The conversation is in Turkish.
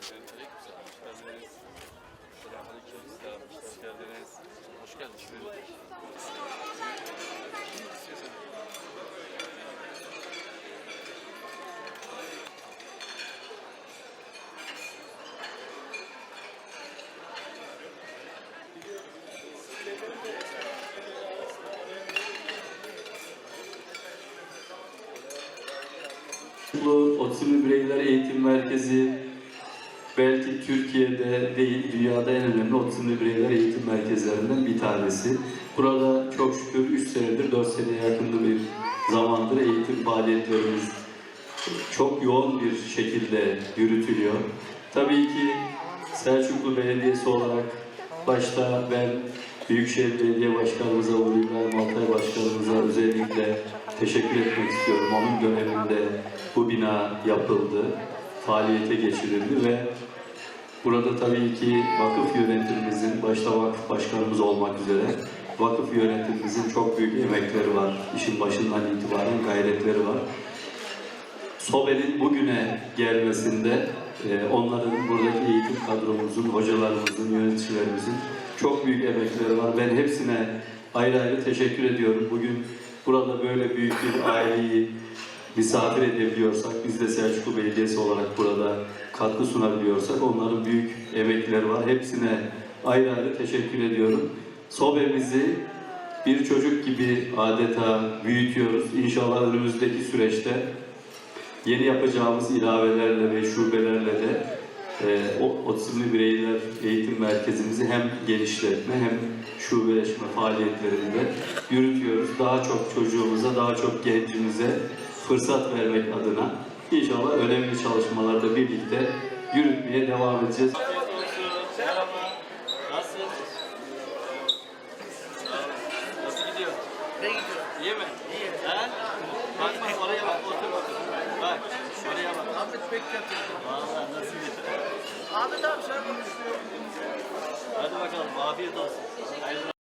Geldiniz. Selamünaleyküm, Otizmli Bireyler Eğitim Merkezi belki Türkiye'de değil, dünyada en önemli otizmli bireyler eğitim merkezlerinden bir tanesi. Burada çok şükür 3 senedir, 4 seneye yakında bir zamandır eğitim faaliyetlerimiz çok yoğun bir şekilde yürütülüyor. Tabii ki Selçuklu Belediyesi olarak başta ben Büyükşehir Belediye Başkanımıza, Uğur İbrahim Altay Başkanımıza özellikle teşekkür etmek istiyorum. Onun döneminde bu bina yapıldı, faaliyete geçirildi ve burada tabii ki vakıf yönetimimizin, başta vakıf başkanımız olmak üzere vakıf yönetimimizin çok büyük emekleri var. İşin başından itibaren gayretleri var. Sobe'nin bugüne gelmesinde e, onların buradaki eğitim kadromuzun, hocalarımızın, yöneticilerimizin çok büyük emekleri var. Ben hepsine ayrı ayrı teşekkür ediyorum. Bugün burada böyle büyük bir aileyi misafir edebiliyorsak, biz de Selçuklu Belediyesi olarak burada katkı sunabiliyorsak onların büyük emekleri var. Hepsine ayrı ayrı teşekkür ediyorum. Sobe'mizi bir çocuk gibi adeta büyütüyoruz. İnşallah önümüzdeki süreçte yeni yapacağımız ilavelerle ve şubelerle de e, otizmli bireyler eğitim merkezimizi hem genişletme hem şubeleşme faaliyetlerinde yürütüyoruz. Daha çok çocuğumuza, daha çok gencimize fırsat vermek adına inşallah önemli çalışmalarda birlikte yürütmeye devam edeceğiz. İyi mi? İyi. He? Bak bak oraya bak, otur otur. Bak, oraya bak. Ahmet Bekkat yapıyor. Vallahi nasıl gidiyor? Ahmet abi sen konuşuyor. Hadi bakalım, afiyet olsun. Hayırlı